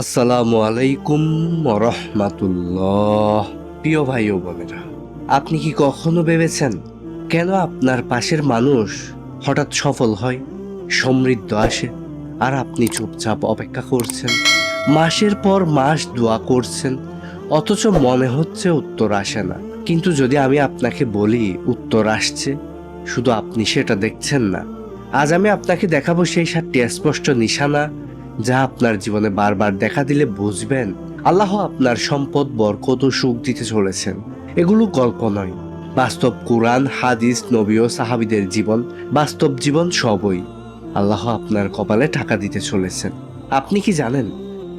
আসসালামু আলাইকুম রহমাতুল্লাহ প্রিয় ভাই ও বোনেরা, আপনি কি কখনো ভেবেছেন কেন আপনার পাশের মানুষ হঠাৎ সফল হয়, সমৃদ্ধ আসে, আর আপনি চুপচাপ অপেক্ষা করছেন, মাসের পর মাস দোয়া করছেন, অথচ মনে হচ্ছে উত্তর আসে না? কিন্তু যদি আমি আপনাকে বলি, উত্তর আসছে, শুধু আপনি সেটা দেখছেন না। আজ আমি আপনাকে দেখাবো সেই সাতটি স্পষ্ট নিশানা যা আপনার জীবনে বারবার দেখা দিলে বুঝবেন আল্লাহ আপনার সম্পদ, বরকত ও সুখ দিতে চলেছেন। এগুলো গল্প নয়। বাস্তব কোরআন, হাদিস, নবী ও সাহাবিদের জীবন, বাস্তব জীবন সবই আল্লাহ আপনার কপালে টাকা দিতে চলেছেন। আপনি কি জানেন,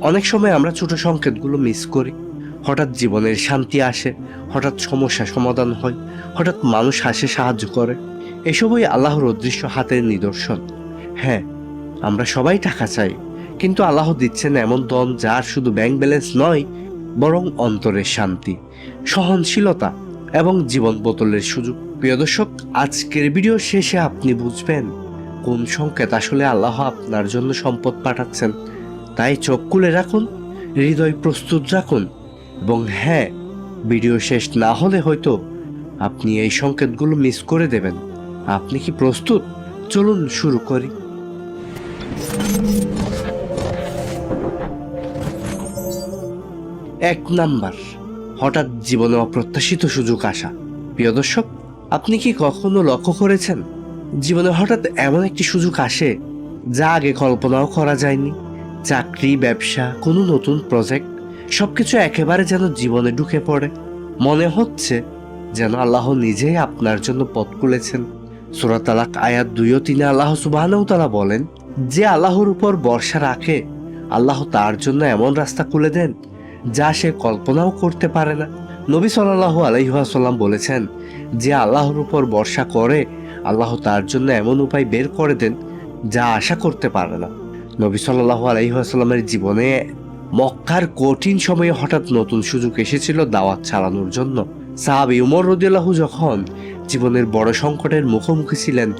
অনেক সময় আমরা ছোট সংকেতগুলো মিস করি। হঠাৎ জীবনের শান্তি আসে, হঠাৎ সমস্যা সমাধান হয়, হঠাৎ মানুষ হাসে, সাহায্য করে। এসবই আল্লাহর অদৃশ্য হাতের নিদর্শন। হ্যাঁ আমরা সবাই টাকা চাই, কিন্তু আল্লাহ দিচ্ছেন এমন দন যার শুধু ব্যাংক ব্যালেন্স নয়, বরং অন্তরের শান্তি, সহনশীলতা এবং জীবন বোতলের সুযোগ। প্রিয় দর্শক, আজকের ভিডিও শেষে আপনি বুঝবেন কোন সংকেত আসলে আল্লাহ আপনার জন্য সম্পদ পাঠাচ্ছেন। তাই চোখ খুলে রাখুন, হৃদয় প্রস্তুত রাখুন এবং হ্যাঁ ভিডিও শেষ না হলে হয়তো আপনি এই সংকেতগুলো মিস করে দেবেন। আপনি কি প্রস্তুত? চলুন শুরু করি। এক নাম্বার, হঠাৎ জীবনে অপ্রত্যাশিত সুযোগ আসা। প্রিয় দর্শক, আপনি কি কখনো লক্ষ্য করেছেন? জীবনে হঠাৎ এমন একটি সুযোগ আসে যা আগে কল্পনাও করা যায়নি। চাকরি, ব্যবসা, কোনো নতুন প্রজেক্ট সবকিছু একেবারে যেন জীবনে ঢুকে পড়ে। মনে হচ্ছে যেন আল্লাহ নিজেই আপনার জন্য পথ খুলেছেন। সুরাত তালাক আয়াত দুই ও তিনে আল্লাহ সুবাহানাও তালা বলেন, যে আল্লাহর উপর ভরসা রাখে, আল্লাহ তার জন্য এমন রাস্তা খুলে দেন যা সে কল্পনাও করতে পারে না। নবী সাল্লাহ আলাইহাসাল্লাম বলেছেন, যে আল্লাহর উপর ভরসা করে, আল্লাহ তার জন্য এমন উপায় বের করে দেন যা আশা করতে পারে না। নবী সাল্লাহ আলাইহাসাল্লামের জীবনে মক্কার কঠিন সময়ে হঠাৎ নতুন সুযোগ এসেছিল দাওয়াত চালানোর জন্য। সাহাবি উমর রদিয়াল্লাহু যখন জীবনের বড় সংকটের মুখোমুখি ছিলেন।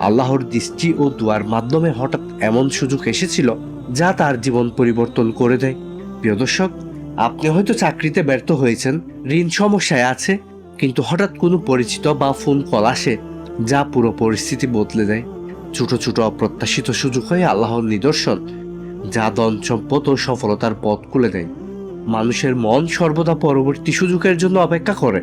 আল্লাহর দৃষ্টি ও দুয়ার মাধ্যমে হঠাৎ এমন সুযোগ এসেছিল যা তার জীবন পরিবর্তন করে দেয়। প্রিয় দর্শক, আপনি হয়তো চাকরিতে ব্যর্থ হয়েছেন, ঋণ সমস্যায় আছে, কিন্তু হঠাৎ কোনো পরিচিত বা ফোন কল আসে, যা পুরো পরিস্থিতি বদলে দেয়। ছোট ছোট অপ্রত্যাশিত সুযোগ হয়ে আল্লাহর নিদর্শন, যা ধন, সম্পদ ও সফলতার পথ খুলে দেয়। মানুষের মন সর্বদা পরবর্তী সুযোগের জন্য অপেক্ষা করে।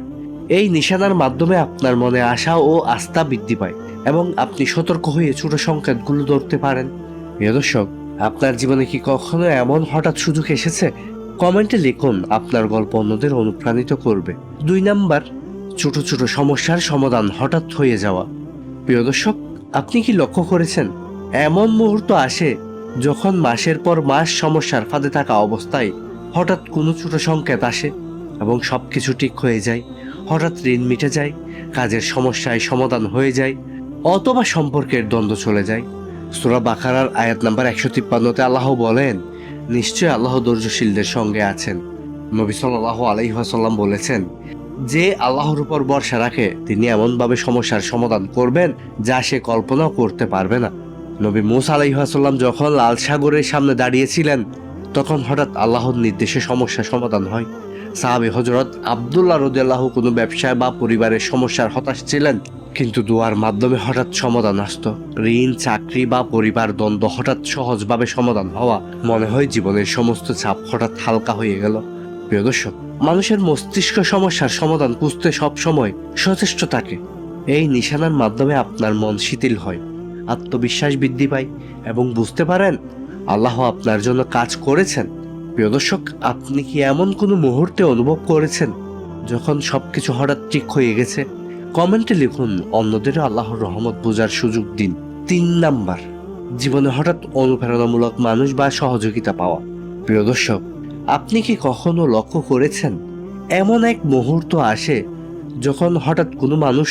এই নিশানার মাধ্যমে আপনার মনে আশা ও আস্থা বৃদ্ধি পায় এবং আপনি সতর্ক হয়ে ছোট সংকেতগুলো ধরতে পারেন। প্রিয় দর্শক, আপনার জীবনে কি কখনো এমন হঠাৎ সুযোগ এসেছে? কমেন্টে লিখুন আপনার গল্প অন্যদের অনুপ্রাণিত করবে। দুই নাম্বার, ছোট ছোট সমস্যার সমাধান হঠাৎ হয়ে যাওয়া। প্রিয় দর্শক, আপনি কি লক্ষ্য করেছেন? এমন মুহূর্ত আসে যখন মাসের পর মাস সমস্যার ফাঁদে থাকা অবস্থায় হঠাৎ কোনো ছোট সংকেত আসে এবং সব কিছু ঠিক হয়ে যায়। হঠাৎ ঋণ মিটে যায়, কাজের সমস্যায় সমাধান হয়ে যায়, অথবা সম্পর্কের দ্বন্দ্ব চলে যায়। সুরা বাখারার আয়াত নাম্বার একশো তিপ্পান্নতে আল্লাহ বলেন, নিশ্চয় আল্লাহ ধৈর্যশীলদের সঙ্গে আছেন। নবী সাল্লাহ আলাইহাসাল্লাম বলেছেন, যে আল্লাহর উপর ভরসা রাখে, তিনি এমনভাবে সমস্যার সমাধান করবেন যা সে কল্পনাও করতে পারবে না। নবী মুসা আলাইহাসাল্লাম যখন লাল সাগরের সামনে দাঁড়িয়েছিলেন, তখন হঠাৎ আল্লাহর নির্দেশে সমস্যার সমাধান হয়। সাহাবি হজরত আবদুল্লাহ রদিয়াল্লাহ কোনো ব্যবসায় বা পরিবারের সমস্যার হতাশ ছিলেন? কিন্তু দোয়ার মাধ্যমে হঠাৎ সমাধান আসতো। ঋণ, চাকরি বা পরিবার দ্বন্দ্ব হঠাৎ সহজভাবে সমাধান হওয়া। মনে হয় জীবনের সমস্ত চাপ হঠাৎ হালকা হয়ে গেল। প্রিয় দর্শক, মানুষের মস্তিষ্ক সমস্যার সমাধান খুঁজতে সব সময় সচেষ্ট থাকে। এই নিশানার মাধ্যমে আপনার মন শিথিল হয়, আত্মবিশ্বাস বৃদ্ধি পায় এবং বুঝতে পারেন, আল্লাহ আপনার জন্য কাজ করেছেন। প্রিয় দর্শক, আপনি কি এমন কোনো মুহূর্তে অনুভব করেছেন যখন সব কিছু হঠাৎ ঠিক হয়ে গেছে? কমেন্টে লিখুন অন্যদেরও আল্লাহর রহমত বোঝার সুযোগ দিন। তিন নাম্বার, জীবনে হঠাৎ অনুপ্রেরণামূলক মানুষ বা সহযোগিতা পাওয়া। প্রিয় দর্শক, আপনি কি কখনো লক্ষ্য করেছেন এমন এক মুহূর্ত আসে যখন হঠাৎ কোনো মানুষ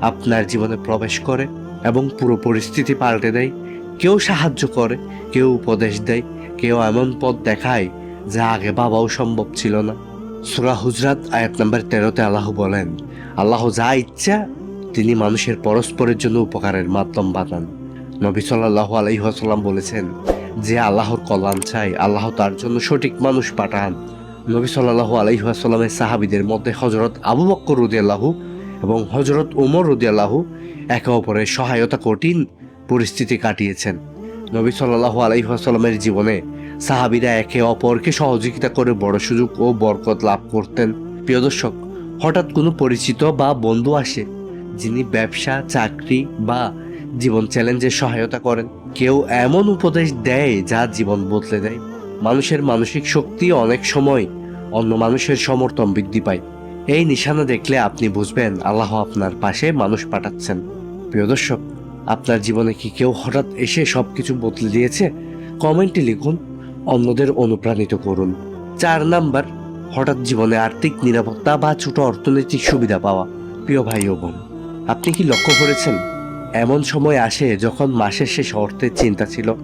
আপনার জীবনে প্রবেশ করে এবং পুরো পরিস্থিতি পাল্টে দেয়? কেউ সাহায্য করে, কেউ উপদেশ দেয় কেউ এমন পথ দেখায় যা আগে বাবাও সম্ভব ছিল না। সুরা হুজরাত, আয়াত নাম্বার তেরোতে আল্লাহ বলেন, আল্লাহ যা ইচ্ছা, তিনি মানুষের পরস্পরের জন্য উপকারের মাধ্যম বানান। নবী সাল্লাহ আলহিহাসাল্লাম বলেছেন, যে আল্লাহর কল্যাণ চাই আল্লাহ তার জন্য সঠিক মানুষ পাঠান। নবী সাল্লাহ আলহিহাসাল্লামের সাহাবিদের মধ্যে হজরত আবু বক্কর রুদিয়াল্লাহু এবং হজরত উমর রুদিয়াল্লাহু একে অপরের সহায়তা কঠিন পরিস্থিতি কাটিয়েছেন। নবী সাল্লাহ আলহিহাসাল্লামের জীবনে সাহাবিরা একে অপরকে সহযোগিতা করে বড় সুযোগ ও বরকত লাভ করতেন। প্রিয় দর্শক, হঠাৎ কোনো পরিচিত বা বন্ধু আসে, যিনি ব্যবসা, চাকরি বা জীবন চ্যালেঞ্জে সহায়তা করেন। কেউ এমন উপদেশ দেয় যা জীবন বদলে দেয়। মানুষের মানসিক শক্তি অনেক সময় অন্য মানুষের সমর্থন বৃদ্ধি পায়। এই নিশানা দেখলে আপনি বুঝবেন, আল্লাহ আপনার পাশে মানুষ পাঠাচ্ছেন। প্রিয় দর্শক আপনার জীবনে কি কেউ হঠাৎ এসে সব কিছু বদলে দিয়েছে? কমেন্টে লিখুন, অন্যদের অনুপ্রাণিত করুন। চার নাম্বার, হঠাৎ জীবনে আর্থিক নিরাপত্তা বা ছোট অর্থনৈতিক সুবিধা পাওয়া। প্রিয় ভাই ও বোন, আপনি কি লক্ষ্য করেছেন? এমন সময় আসে যখন মাসের শেষ অর্থের চিন্তা ছিল,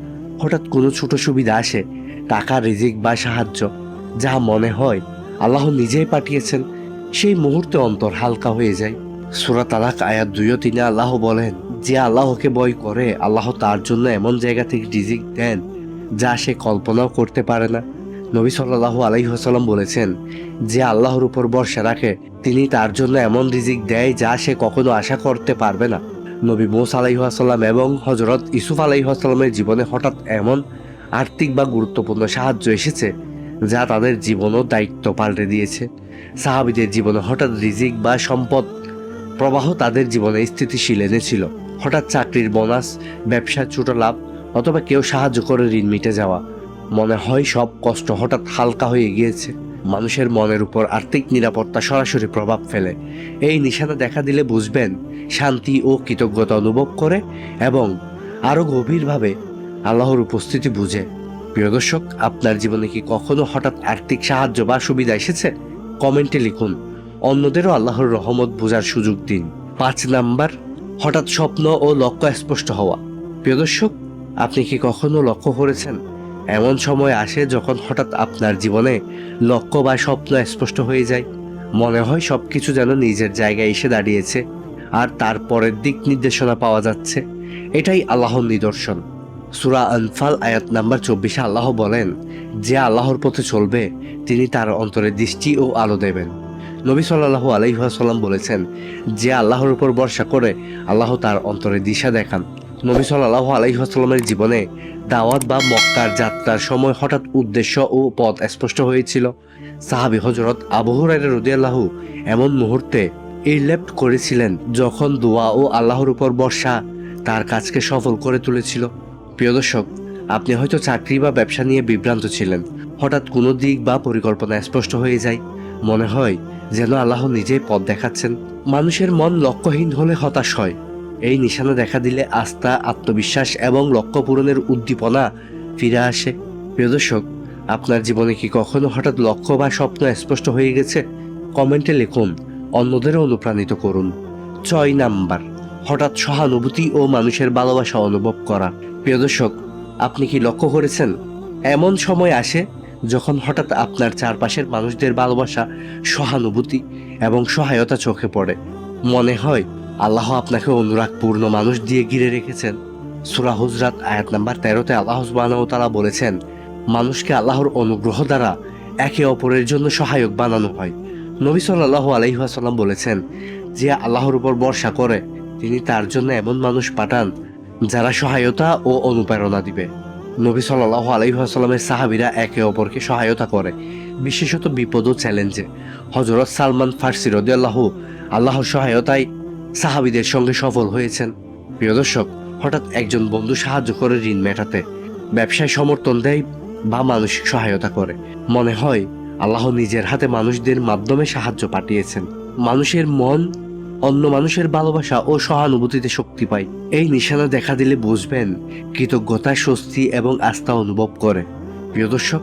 হঠাৎ কোনো ছোট সুবিধা আসে, টাকা, রিজিক বা সাহায্য। যা মনে হয় আল্লাহ নিজেই পাঠিয়েছেন, সেই মুহূর্তে অন্তর হালকা হয়ে যায়। সুরা আলাক আয়াত দুই তিনি আল্লাহ বলেন যে আল্লাহকে বয় করে, আল্লাহ তার জন্য এমন জায়গা থেকে রিজিক দেন যা সে কল্পনাও করতে পারে না। নবী সাল্লাহ আলাইহাসাল্লাম বলেছেন, যে আল্লাহর উপর ভরসা রাখে, তিনি তার জন্য এমন রিজিক দেয় যা সে কখনো আশা করতে পারবে না। নবী মোস আলাইহাসাল্লাম এবং হজরত ইসুফ আলাইহাসাল্লামের জীবনে হঠাৎ এমন আর্থিক বা গুরুত্বপূর্ণ সাহায্য এসেছে, যা তাদের জীবনও দায়িত্ব পাল্টে দিয়েছে। সাহাবিদের জীবনে হঠাৎ রিজিক বা সম্পদ প্রবাহ তাদের জীবনে স্থিতিশীল এনেছিল। হঠাৎ চাকরির বোনাস ব্যবসার ছোট লাভ, অথবা কেউ সাহায্য করে ঋণ মিটে যাওয়া। মনে হয় সব কষ্ট হঠাৎ হালকা হয়ে গিয়েছে। মানুষের মনের উপর আর্থিক নিরাপত্তা সরাসরি প্রভাব ফেলে। এই নিশানা দেখা দিলে বুঝবেন, শান্তি ও কৃতজ্ঞতা অনুভব করে এবং আরও গভীরভাবে আল্লাহর উপস্থিতি বুঝে। প্রিয় দর্শক, আপনার জীবনে কি কখনো হঠাৎ আর্থিক সাহায্য বা সুবিধা এসেছে? কমেন্টে লিখুন। অন্যদেরও আল্লাহর রহমত বোঝার সুযোগ দিন। পাঁচ নাম্বার হঠাৎ স্বপ্ন ও লক্ষ্য স্পষ্ট হওয়া। প্রিয় দর্শক, আপনি কি কখনো লক্ষ্য করেছেন? এমন সময় আসে যখন হঠাৎ আপনার জীবনে লক্ষ্য বা স্বপ্ন স্পষ্ট হয়ে যায়। মনে হয় সবকিছু যেন নিজের জায়গায় এসে দাঁড়িয়েছে আর তার পরের দিক নির্দেশনা পাওয়া যাচ্ছে। এটাই আল্লাহর নিদর্শন। সুরা আনফাল আয়াত নাম্বার চব্বিশে আল্লাহ বলেন, যে আল্লাহর পথে চলবে, তিনি তার অন্তরে দৃষ্টি ও আলো দেবেন। নবী সাল্লাহু আলহিহাসাল্লাম বলেছেন যে আল্লাহর উপর ভরসা করে আল্লাহ তার অন্তরে দিশা দেখান। নবী সাল্লাহ আলহিহাসাল্লামের জীবনে দাওয়াত বা মক্কার যাত্রার সময় হঠাৎ উদ্দেশ্য ও পথ স্পষ্ট হয়েছিল। সাহাবি হজরত আবহরাই রদিয়াল্লাহু এমন মুহূর্তে ইরলেপ্ট করেছিলেন যখন দোয়া ও আল্লাহর উপর বর্ষা তার কাজকে সফল করে তুলেছিল। প্রিয় দর্শক, আপনি হয়তো চাকরি বা ব্যবসা নিয়ে বিভ্রান্ত ছিলেন। হঠাৎ কোনো দিক বা পরিকল্পনা স্পষ্ট হয়ে যায়। মনে হয় যেন আল্লাহ নিজেই পথ দেখাচ্ছেন। মানুষের মন লক্ষ্যহীন হলে হতাশ হয়। এই নিশানা দেখা দিলে আস্থা, আত্মবিশ্বাস এবং লক্ষ্য পূরণের উদ্দীপনা ফিরে আসে। প্রিয় দর্শক, আপনার জীবনে কি কখনো হঠাৎ লক্ষ্য বা স্বপ্ন স্পষ্ট হয়ে গেছে? কমেন্টে লিখুন। অন্যদেরও অনুপ্রাণিত করুন। ছয় নাম্বার, হঠাৎ সহানুভূতি ও মানুষের ভালোবাসা অনুভব করা। প্রিয় দর্শক, আপনি কি লক্ষ্য করেছেন? এমন সময় আসে যখন হঠাৎ আপনার চারপাশের মানুষদের ভালোবাসা, সহানুভূতি এবং সহায়তা চোখে পড়ে, মনে হয় আল্লাহ আপনাকে অনুরাগপূর্ণ মানুষ দিয়ে ঘিরে রেখেছেন। সুরা হুজরাত আয়াত নাম্বার তেরোতে আল্লাহ তারা বলেছেন, মানুষকে আল্লাহর অনুগ্রহ দ্বারা একে অপরের জন্য সহায়ক বানানো হয়। নবী সাল্লাহ আলহিহাসাল্লাম বলেছেন, যে আল্লাহর উপর ভরসা করে, তিনি তার জন্য এমন মানুষ পাঠান যারা সহায়তা ও অনুপ্রেরণা দিবে। নবী সাল্লাহ আলহিহাসাল্লামের সাহাবিরা একে অপরকে সহায়তা করে, বিশেষত বিপদ ও চ্যালেঞ্জে হজরত সালমান ফার্সি রদিয়াল্লাহ আল্লাহর সহায়তায় সাহাবিদের সঙ্গে সফল হয়েছেন। প্রিয় দর্শক, হঠাৎ একজন বন্ধু সাহায্য করে ঋণ মেটাতে। ব্যবসায় সমর্থন দেয় বা মানসিক সহায়তা করে। মনে হয়, আল্লাহ নিজের হাতে মানুষদের মাধ্যমে সাহায্য পাঠিয়েছেন। মানুষের মন অন্য মানুষের ভালোবাসা ও সহানুভূতিতে শক্তি পায়। এই নিশানা দেখা দিলে বুঝবেন, কৃতজ্ঞতা, স্বস্তি এবং আস্থা অনুভব করে। প্রিয় দর্শক,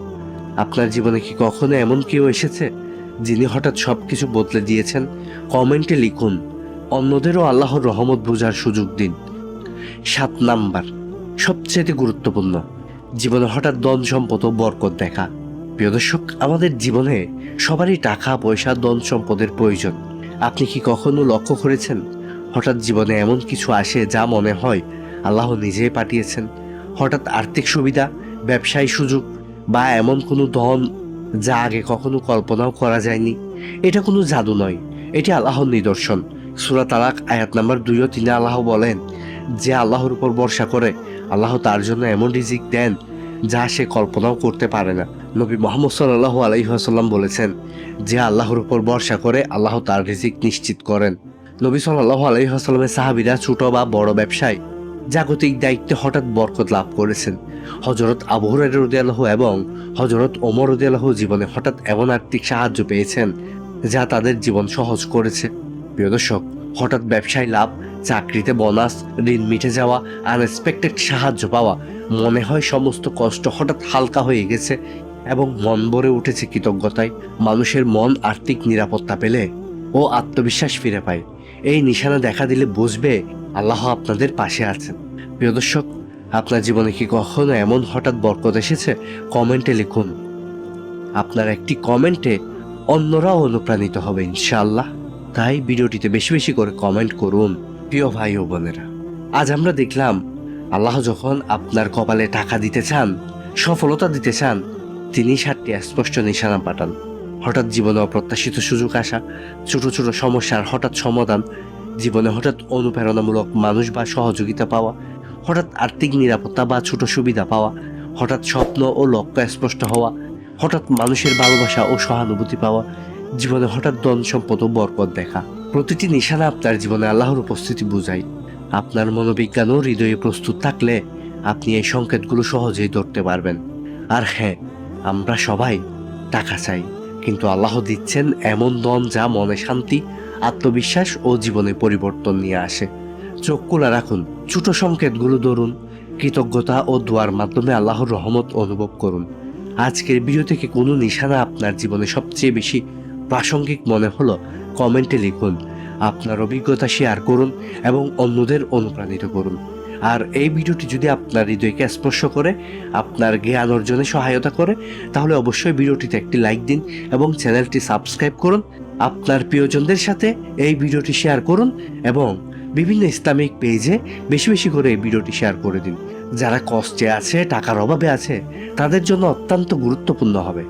আপনার জীবনে কি কখনো এমন কেউ এসেছে, যিনি হঠাৎ সব কিছু বদলে দিয়েছেন? কমেন্টে লিখুন, অন্যদেরও আল্লাহর রহমত বোঝার সুযোগ দিন। সাত নাম্বার সবচেয়ে গুরুত্বপূর্ণ, জীবনে হঠাৎ ধন, সম্পদ ও বরকত দেখা। প্রিয় দর্শক, আমাদের জীবনে সবারই টাকা, পয়সা, ধন, সম্পদের প্রয়োজন। আপনি কি কখনো লক্ষ্য করেছেন? হঠাৎ জীবনে এমন কিছু আসে যা মনে হয় আল্লাহ নিজেই পাঠিয়েছেন। হঠাৎ আর্থিক সুবিধা, ব্যবসায়ী সুযোগ বা এমন কোনো ধন যা আগে কখনো কল্পনাও করা যায়নি। এটা কোনো জাদু নয়, এটি আল্লাহর নিদর্শন। সুরা তালাক আয়াত নাম্বার দুইও তিনি আল্লাহ বলেন, যে আল্লাহর উপর ভরসা করে, আল্লাহ তার জন্য এমন রিজিক দেন যা সে কল্পনাও করতে পারে না। নবী মোহাম্মদ সাল্লাহ আলহিহাসাল্লাম বলেছেন, যে আল্লাহর উপর ভরসা করে আল্লাহ তার রিজিক নিশ্চিত করেন। নবী সাল্লাহ আলহিহাসাল্লামের সাহাবিরা ছোট বা বড় ব্যবসায় জাগতিক দায়িত্বে হঠাৎ বরকত লাভ করেছেন। হজরত আবহরের রদিয়াল্লাহ এবং হজরত ওমর রদিয়াল্লাহ জীবনে হঠাৎ এমন আর্থিক সাহায্য পেয়েছেন, যা তাদের জীবন সহজ করেছে। প্রিয় দর্শক, হঠাৎ ব্যবসায় লাভ, চাকরিতে বোনাস, ঋণ মিটে যাওয়া আনএক্সপেক্টেড সাহায্য পাওয়া মনে হয় সমস্ত কষ্ট হঠাৎ হালকা হয়ে গেছে এবং মন ভরে উঠেছে কৃতজ্ঞতায়। মানুষের মন আর্থিক নিরাপত্তা পেলে ও আত্মবিশ্বাস ফিরে পায়। এই নিশানা দেখা দিলে বুঝবে আল্লাহ আপনাদের পাশে আছেন। প্রিয় দর্শক, আপনার জীবনে কি কখনো এমন হঠাৎ বরকত এসেছে? কমেন্টে লিখুন। আপনার একটি কমেন্টে অন্যরাও অনুপ্রাণিত হবে ইনশাআল্লাহ। তাই ভিডিওটিতে বেশি বেশি করে কমেন্ট করুন, প্রিয় ভাই ও বোনেরা। আজ আমরা দেখলাম আল্লাহ যখন আপনার কপালে টাকা দিতে চান, সফলতা দিতে চান, তিনি সাতটি স্পষ্ট নিশানা পাঠান। হঠাৎ জীবনে অপ্রত্যাশিত সুযোগ আসা, ছোট ছোট সমস্যার হঠাৎ সমাধান, জীবনে হঠাৎ অনুপ্রেরণামূলক মানুষ বা সহযোগিতা পাওয়া, হঠাৎ আর্থিক নিরাপত্তা বা ছোট সুবিধা পাওয়া, হঠাৎ স্বপ্ন ও লক্ষ্য স্পষ্ট হওয়া, হঠাৎ মানুষের ভালোবাসা ও সহানুভূতি পাওয়া, জীবনে হঠাৎ ধন সম্পদ ও বরকত দেখা। প্রতিটি নিশানা আপনার জীবনে আল্লাহর উপস্থিতি বোঝায়। আপনার মনোবিজ্ঞান ও হৃদয়ে প্রস্তুত থাকলে আপনি এই সংকেতগুলো সহজেই ধরতে পারবেন। আর হ্যাঁ আমরা সবাই টাকা চাই, কিন্তু আল্লাহ দিচ্ছেন এমন দন যা মনে শান্তি, আত্মবিশ্বাস ও জীবনে পরিবর্তন নিয়ে আসে। চোখ খোলা রাখুন, ছোট সংকেতগুলো ধরুন, কৃতজ্ঞতা ও দোয়ার মাধ্যমে আল্লাহর রহমত অনুভব করুন। আজকের ভিডিও থেকে কোনো নিশানা আপনার জীবনে সবচেয়ে বেশি প্রাসঙ্গিক মনে হলো কমেন্টে লিখুন। আপনার অভিজ্ঞতা শেয়ার করুন এবং অন্যদের অনুপ্রাণিত করুন। আর এই ভিডিওটি যদি আপনার হৃদয়কে স্পর্শ করে, আপনার জ্ঞান অর্জনে সহায়তা করে, তাহলে অবশ্যই ভিডিওটিতে একটি লাইক দিন এবং চ্যানেলটি সাবস্ক্রাইব করুন। আপনার প্রিয়জনদের সাথে এই ভিডিওটি শেয়ার করুন এবং বিভিন্ন ইসলামিক পেজে বেশি বেশি করে এই ভিডিওটি শেয়ার করে দিন। যারা কষ্টে আছে, টাকার অভাবে আছে, তাদের জন্য অত্যন্ত গুরুত্বপূর্ণ হবে।